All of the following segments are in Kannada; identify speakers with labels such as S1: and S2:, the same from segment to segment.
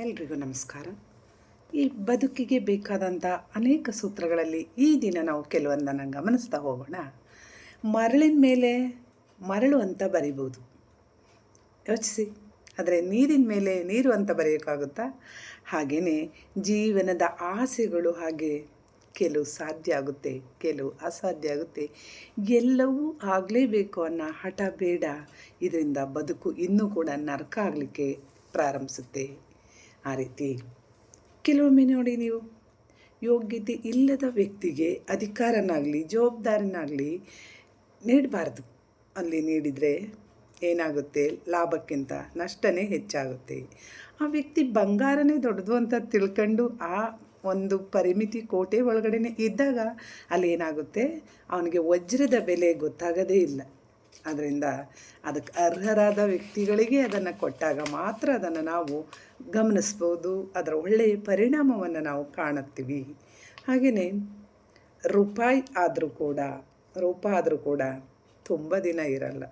S1: ಎಲ್ರಿಗೂ ನಮಸ್ಕಾರ. ಈ ಬದುಕಿಗೆ ಬೇಕಾದಂಥ ಅನೇಕ ಸೂತ್ರಗಳಲ್ಲಿ ಈ ದಿನ ನಾವು ಕೆಲವೊಂದನ್ನು ಗಮನಿಸ್ತಾ ಹೋಗೋಣ. ಮರಳಿನ ಮೇಲೆ ಮರಳು ಅಂತ ಬರಿಬೋದು ಯೋಚಿಸಿ. ಆದರೆ ನೀರಿನ ಮೇಲೆ ನೀರು ಅಂತ ಬರೆಯೋಕ್ಕಾಗುತ್ತಾ? ಹಾಗೆಯೇ ಜೀವನದ ಆಸೆಗಳು ಹಾಗೆ ಕೆಲವು ಸಾಧ್ಯ ಆಗುತ್ತೆ, ಕೆಲವು ಅಸಾಧ್ಯ ಆಗುತ್ತೆ. ಎಲ್ಲವೂ ಆಗಲೇಬೇಕು ಅನ್ನೋ ಹಠ ಬೇಡ. ಇದರಿಂದ ಬದುಕು ಇನ್ನೂ ಕೂಡ ನರಕ ಆಗಲಿಕ್ಕೆ ಪ್ರಾರಂಭಿಸುತ್ತೆ. ಆ ರೀತಿ. ಕೆಲವೊಮ್ಮೆ ನೋಡಿ ನೀವು, ಯೋಗ್ಯತೆ ಇಲ್ಲದ ವ್ಯಕ್ತಿಗೆ ಅಧಿಕಾರನಾಗಲಿ, ಜವಾಬ್ದಾರಿನಾಗಲಿ ನೀಡಬಾರ್ದು. ಅಲ್ಲಿ ನೀಡಿದರೆ ಏನಾಗುತ್ತೆ? ಲಾಭಕ್ಕಿಂತ ನಷ್ಟನೇ ಹೆಚ್ಚಾಗುತ್ತೆ. ಆ ವ್ಯಕ್ತಿ ಬಂಗಾರನೇ ದೊಡ್ಡದು ಅಂತ ತಿಳ್ಕೊಂಡು ಆ ಒಂದು ಪರಿಮಿತಿ ಕೋಟೆ ಒಳಗಡೆ ಇದ್ದಾಗ ಅಲ್ಲಿ ಏನಾಗುತ್ತೆ? ಅವನಿಗೆ ವಜ್ರದ ಬೆಲೆ ಗೊತ್ತಾಗದೇ ಇಲ್ಲ. ಅದರಿಂದ ಅದಕ್ಕೆ ಅರ್ಹರಾದ ವ್ಯಕ್ತಿಗಳಿಗೆ ಅದನ್ನು ಕೊಟ್ಟಾಗ ಮಾತ್ರ ಅದನ್ನು ನಾವು ಗಮನಿಸ್ಬೋದು. ಅದರ ಒಳ್ಳೆಯ ಪರಿಣಾಮವನ್ನು ನಾವು ಕಾಣುತ್ತೀವಿ. ಹಾಗೆಯೇ ರೂಪಾಯಿ ಆದರೂ ಕೂಡ, ರೂಪ ಆದರೂ ಕೂಡ ತುಂಬ ದಿನ ಇರಲ್ಲ.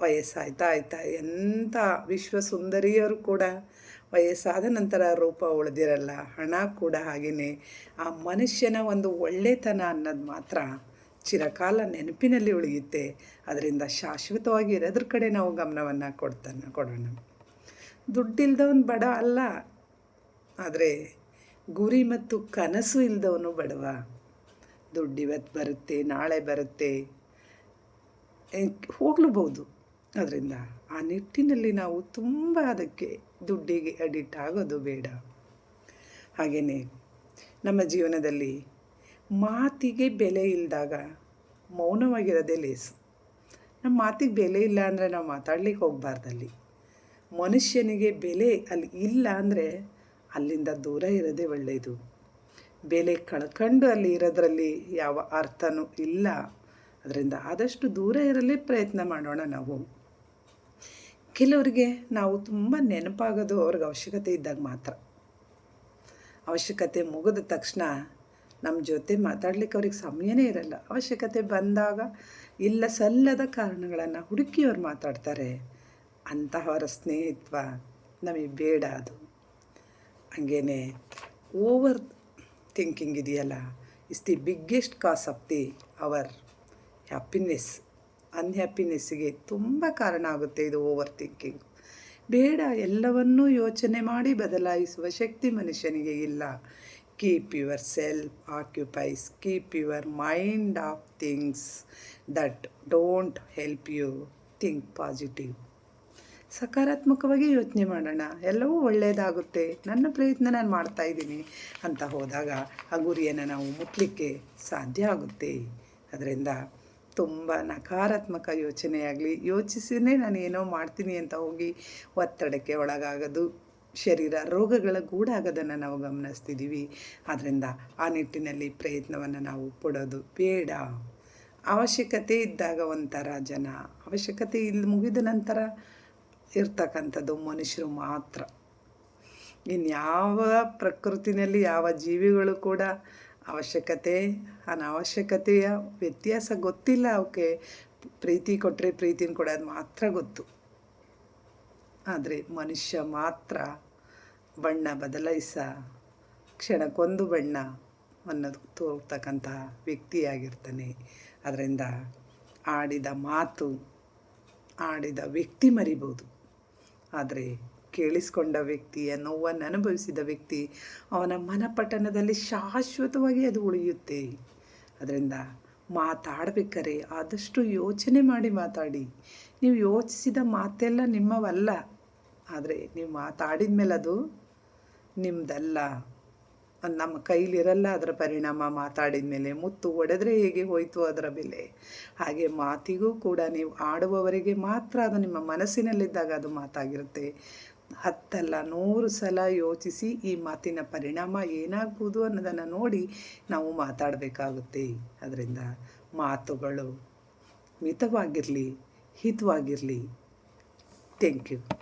S1: ವಯಸ್ಸಾಯ್ತಾ ಆಯ್ತಾ ಎಂಥ ವಿಶ್ವ ಸುಂದರಿಯರು ಕೂಡ ವಯಸ್ಸಾದ ನಂತರ ರೂಪ ಉಳಿದಿರಲ್ಲ. ಹಣ ಕೂಡ ಹಾಗೆಯೇ ಆ ಮನುಷ್ಯನ ಒಂದು ಒಳ್ಳೆತನ ಅನ್ನೋದು ಮಾತ್ರ ಚಿರಕಾಲ ನೆನಪಿನಲ್ಲಿ ಉಳಿಯುತ್ತೆ. ಅದರಿಂದ ಶಾಶ್ವತವಾಗಿ ಇರೋದ್ರ ಕಡೆ ನಾವು ಗಮನವನ್ನು ಕೊಡ್ತಾನೆ, ಕೊಡೋಣ. ದುಡ್ಡಿಲ್ದವನು ಬಡ ಅಲ್ಲ. ಆದರೆ ಗುರಿ ಮತ್ತು ಕನಸು ಇಲ್ದವನು ಬಡವ. ದುಡ್ಡು ಇವತ್ತು ಬರುತ್ತೆ, ನಾಳೆ ಬರುತ್ತೆ. ಹೋಗ್ಲೂಬಹುದು. ಅದರಿಂದ ಆ ನಿಟ್ಟಿನಲ್ಲಿ ನಾವು ತುಂಬ ಅದಕ್ಕೆ ದುಡ್ಡಿಗೆ ಅಡಿಟ್ ಆಗೋದು ಬೇಡ. ಹಾಗೆಯೇ ನಮ್ಮ ಜೀವನದಲ್ಲಿ ಮಾತಿಗೆ ಬೆಲೆ ಇಲ್ಲದಾಗ ಮೌನವಾಗಿರೋದೇ ಲೇಸು. ನಮ್ಮ ಮಾತಿಗೆ ಬೆಲೆ ಇಲ್ಲ ಅಂದರೆ ನಾವು ಮಾತಾಡ್ಲಿಕ್ಕೆ ಹೋಗ್ಬಾರ್ದಲ್ಲಿ. ಮನುಷ್ಯನಿಗೆ ಬೆಲೆ ಅಲ್ಲಿ ಇಲ್ಲ ಅಂದರೆ ಅಲ್ಲಿಂದ ದೂರ ಇರೋದೇ ಒಳ್ಳೆಯದು ಬೆಲೆ ಕಳ್ಕೊಂಡು ಅಲ್ಲಿ ಇರೋದ್ರಲ್ಲಿ ಯಾವ ಅರ್ಥನೂ ಇಲ್ಲ. ಅದರಿಂದ ಆದಷ್ಟು ದೂರ ಇರಲೇ ಪ್ರಯತ್ನ ಮಾಡೋಣ ನಾವು. ಕೆಲವರಿಗೆ ನಾವು ತುಂಬ ನೆನಪಾಗೋದು ಅವ್ರಿಗೆ ಅವಶ್ಯಕತೆ ಇದ್ದಾಗ ಮಾತ್ರ. ಅವಶ್ಯಕತೆ ಮುಗಿದ ತಕ್ಷಣ ನಮ್ಮ ಜೊತೆ ಮಾತಾಡ್ಲಿಕ್ಕೆ ಅವ್ರಿಗೆ ಸಮಯನೇ ಇರಲ್ಲ. ಅವಶ್ಯಕತೆ ಬಂದಾಗ ಇಲ್ಲ ಸಲ್ಲದ ಕಾರಣಗಳನ್ನು ಹುಡುಕಿ ಅವ್ರು ಮಾತಾಡ್ತಾರೆ. ಅಂತಹವರ ಸ್ನೇಹಿತ್ವ ನಮಗೆ ಬೇಡ ಅದು. ಹಂಗೇ ಓವರ್ ಥಿಂಕಿಂಗ್ ಇದೆಯಲ್ಲ, is the biggest cause of the our happiness. ಅನ್ಹ್ಯಾಪಿನೆಸ್ಸಿಗೆ ತುಂಬ ಕಾರಣ ಆಗುತ್ತೆ ಇದು ಓವರ್ ಥಿಂಕಿಂಗ್. ಬೇಡ ಎಲ್ಲವನ್ನೂ ಯೋಚನೆ ಮಾಡಿ ಬದಲಾಯಿಸುವ ಶಕ್ತಿ ಮನುಷ್ಯನಿಗೆ ಇಲ್ಲ. Yourself occupies keep your mind off things that don't help you think positive ಸಕಾರಾತ್ಮಕವಾಗಿ ಯೋಚನೆ ಮಾಡೋಣ. ಎಲ್ಲವೂ ಒಳ್ಳೆಯದಾಗುತ್ತೆ ನನ್ನ ಪ್ರಯತ್ನ ನಾನು ಮಾಡ್ತಾ ಇದ್ದೀನಿ ಅಂತ ಹೋದಾಗ ಆ ಗುರಿಯನ್ನು ನಾವು ಮುಟ್ಲಿಕ್ಕೆ ಸಾಧ್ಯ ಆಗುತ್ತೆ. ಅದರಿಂದ ತುಂಬ ನಕಾರಾತ್ಮಕ ಯೋಚನೆಯಾಗಲಿ. ಯೋಚಿಸಿನೇ ನಾನು ಏನೋ ಮಾಡ್ತೀನಿ ಅಂತ ಹೋಗಿ ಒತ್ತಡಕ್ಕೆ ಒಳಗಾಗೋದು. ಶರೀರ ರೋಗಗಳ ಗೂಡಾಗೋದನ್ನು ನಾವು ಗಮನಿಸ್ತಿದ್ದೀವಿ ಆದ್ದರಿಂದ ಆ ನಿಟ್ಟಿನಲ್ಲಿ ಪ್ರಯತ್ನವನ್ನು ನಾವು ಪಡೋದು ಬೇಡ. ಅವಶ್ಯಕತೆ ಇದ್ದಾಗ ಒಂಥರ ಜನ, ಅವಶ್ಯಕತೆ ಇಲ್ಲಿ ಮುಗಿದ ನಂತರ ಇರ್ತಕ್ಕಂಥದ್ದು ಮನುಷ್ಯರು ಮಾತ್ರ. ಇನ್ಯಾವ ಪ್ರಕೃತಿನಲ್ಲಿ ಯಾವ ಜೀವಿಗಳು ಕೂಡ ಅವಶ್ಯಕತೆ, ಅನಾವಶ್ಯಕತೆಯ ವ್ಯತ್ಯಾಸ ಗೊತ್ತಿಲ್ಲ. ಅವಕ್ಕೆ ಪ್ರೀತಿ ಕೊಟ್ಟರೆ ಪ್ರೀತಿನ ಕೊಡೋದು ಮಾತ್ರ ಗೊತ್ತು. ಆದರೆ ಮನುಷ್ಯ ಮಾತ್ರ ಬಣ್ಣ ಬದಲಾಯಿಸ, ಕ್ಷಣಕ್ಕೊಂದು ಬಣ್ಣ ಅನ್ನೋದು ತೋರ್ತಕ್ಕಂತಹ ವ್ಯಕ್ತಿಯಾಗಿರ್ತಾನೆ. ಅದರಿಂದ ಆಡಿದ ಮಾತು, ಆಡಿದ ವ್ಯಕ್ತಿ ಮರಿಬೋದು. ಆದರೆ ಕೇಳಿಸ್ಕೊಂಡ ವ್ಯಕ್ತಿಯ ನೋವನ್ನು ಅನುಭವಿಸಿದ ವ್ಯಕ್ತಿ ಅವನ ಮನಪಟ್ಟಣದಲ್ಲಿ ಶಾಶ್ವತವಾಗಿ ಅದು ಉಳಿಯುತ್ತೆ. ಅದರಿಂದ ಮಾತಾಡಬೇಕಾರೆ, ಆದಷ್ಟು ಯೋಚನೆ ಮಾಡಿ ಮಾತಾಡಿ. ನೀವು ಯೋಚಿಸಿದ ಮಾತೆಲ್ಲ ನಿಮ್ಮವಲ್ಲ, ಆದರೆ ನೀವು ಮಾತಾಡಿದ ಮೇಲೆ ಅದು ನಿಮ್ಮದಲ್ಲ ನಮ್ಮ ಕೈಲಿರಲ್ಲ ಅದರ ಪರಿಣಾಮ ಮಾತಾಡಿದ ಮೇಲೆ. ಮುತ್ತು ಒಡೆದ್ರೆ ಹೇಗೆ ಹೋಯಿತು ಅದರ ಬೆಲೆ? ಹಾಗೆ ಮಾತಿಗೂ ಕೂಡ ನೀವು ಆಡುವವರಿಗೆ ಮಾತ್ರ ಅದು ನಿಮ್ಮ ಮನಸ್ಸಿನಲ್ಲಿದ್ದಾಗ ಅದು ಮಾತಾಗಿರುತ್ತೆ. ಹತ್ತಲ್ಲ ನೂರು ಸಲ ಯೋಚಿಸಿ ಈ ಮಾತಿನ ಪರಿಣಾಮ ಏನಾಗ್ಬೋದು ಅನ್ನೋದನ್ನು ನೋಡಿ ನಾವು ಮಾತಾಡಬೇಕಾಗುತ್ತೆ. ಅದರಿಂದ ಮಾತುಗಳು ಮಿತವಾಗಿರಲಿ, ಹಿತವಾಗಿರಲಿ. Thank you